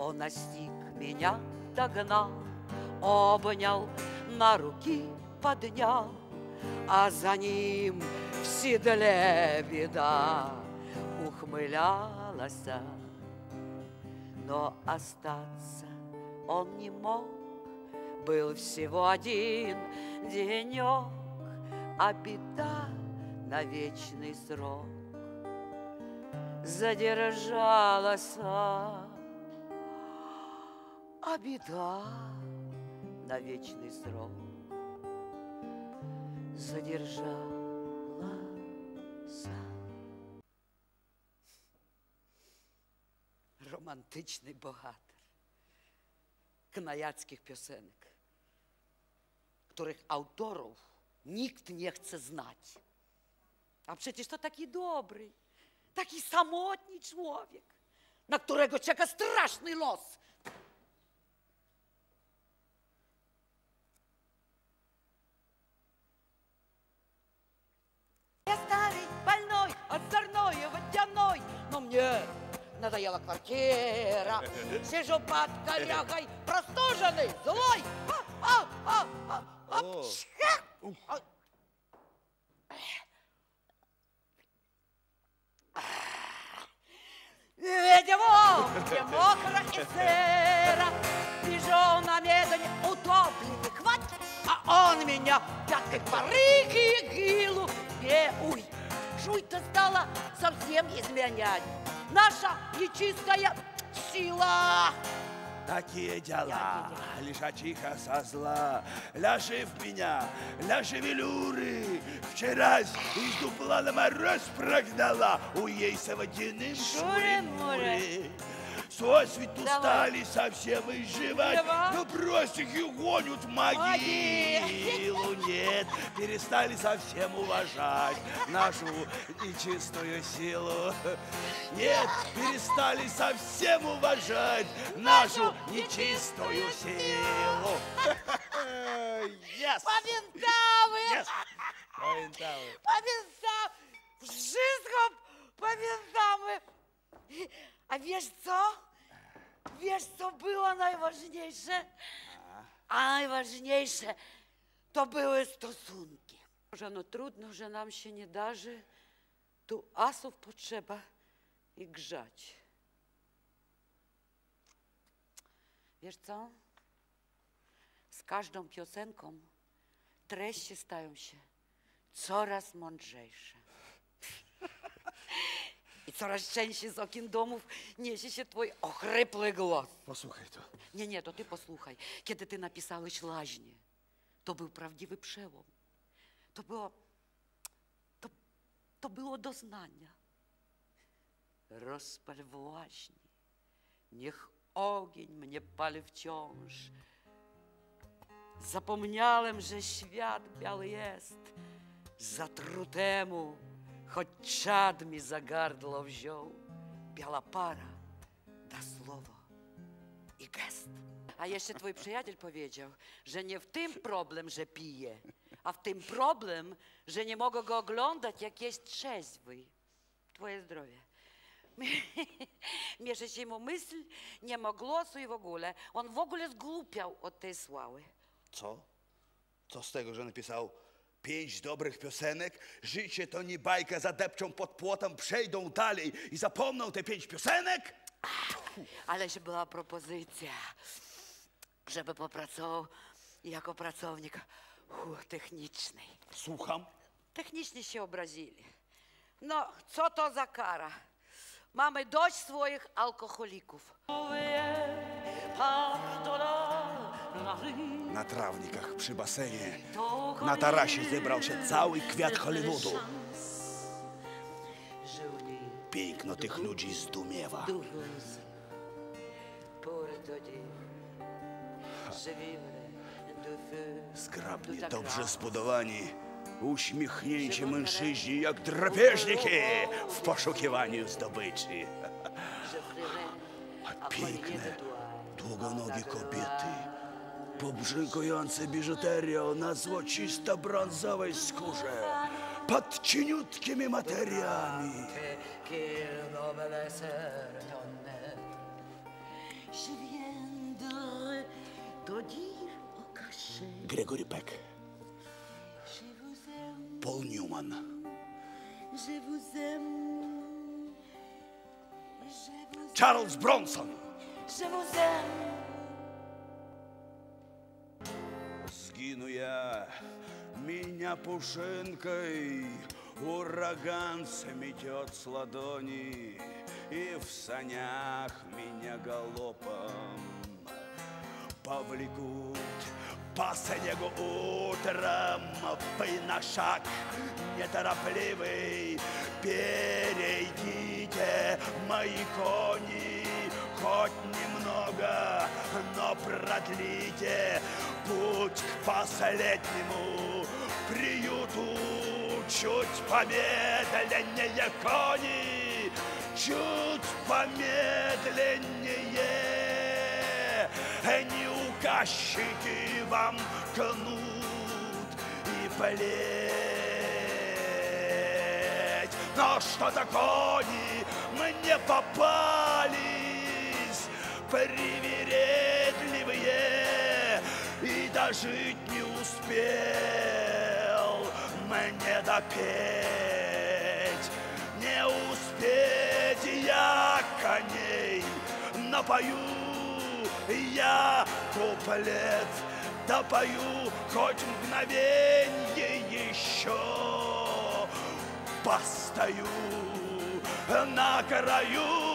Он настиг меня, догнал, обнял, на руки поднял, а за ним в седле беда ухмылялась. Но остаться он не мог, был всего один денек, а беда на вечный срок задержалась, а беда на вечный срок задержалась. Романтичний богатир кнаяцких пiosenek, których autorów nikt nie chce znać. A przecież to taki dobry, taki samotny człowiek, na którego czeka straszny los. надоела квартира. Сижу под корягой, простуженный, злой. А, а, а, а, а. А. Видимо, где мокро и сыро, Лежу на медне утопленный хват, А он меня пяткой по рыке и гилу бе- Уй, жуй-то стала совсем изменять. Наша нечистая сила. Такие дела, лишачиха со зла, ляжи в меня, ля шевелюры. Вчера из дупла на мороз прогнала, у ейса водяным Шури-мури. Сосвету Давай. стали совсем изживать, Давай. но просто их гонят в могилу. Нет, перестали совсем уважать нашу нечистую силу. Нет, перестали совсем уважать нашу нечистую силу. Yes! Pamiętamy! Yes! Pamiętamy. Pamiętam! Wszystko pamiętamy! A wiesz co? Wiesz co było najważniejsze? A najważniejsze to były stosunki. Może no trudno, że nam się nie darzy. Tu asów potrzeba i grzać. Wiesz co? Z każdą piosenką treści stają się coraz mądrzejsze. I coraz częściej z okien domów niesie się twój ochrypły głos. Posłuchaj to. Nie, nie, to ty posłuchaj. Kiedy ty napisałeś laźnie, to był prawdziwy przełom. To było, to, to było doznania. Rozpal właśnie, niech ogień mnie pali wciąż. Zapomniałem, że świat biały jest. Zatrutemu, choć mi za gardło wziął, biała para da słowo i gest. A jeszcze twój przyjaciel powiedział, że nie w tym problem, że pije, a w tym problem, że nie mogę go oglądać, jak jest trzeźwy. Twoje zdrowie. Mierzy się mu myśl, nie ma głosu i w ogóle. On w ogóle zgłupiał od tej sławy. Co? Co z tego, że napisał pięć dobrych piosenek? Życie to nie bajka, zadepczą pod płotem, przejdą dalej i zapomną te pięć piosenek? Ale że była propozycja, żeby popracował jako pracownik hu, techniczny. Słucham. Technicznie się obrazili. No, co to za kara? Mamy dość swoich alkoholików. Na trawnikach przy basenie na tarasie zebrał się cały kwiat Hollywoodu. Piękno tych ludzi zdumiewa. Zgrabnie, dobrze zbudowani, uśmiechnięci mężczyźni jak drapieżniki w poszukiwaniu zdobyczy. A piękne, długonogie kobiety, pobrzękujące biżuterią na złocisto-brązowej skórze, pod cieniutkimi materiami. je viendrai te dire au cachet. Сгину я, меня пушинкой Ураган сметет с ладони И в санях меня галопом Повлекут. По снегу утром Вы на шаг неторопливый Перейдите. Мои кони Хоть немного, но продлите Путь к последнему приюту. Чуть помедленнее кони Чуть помедленнее. Не укащите вам кнут и плеть. Но что-то кони мне попались Привередливые дожить не успел. Мне допеть Не успеть. Я коней напою я куплет. Допою хоть мгновенье еще. Постою на краю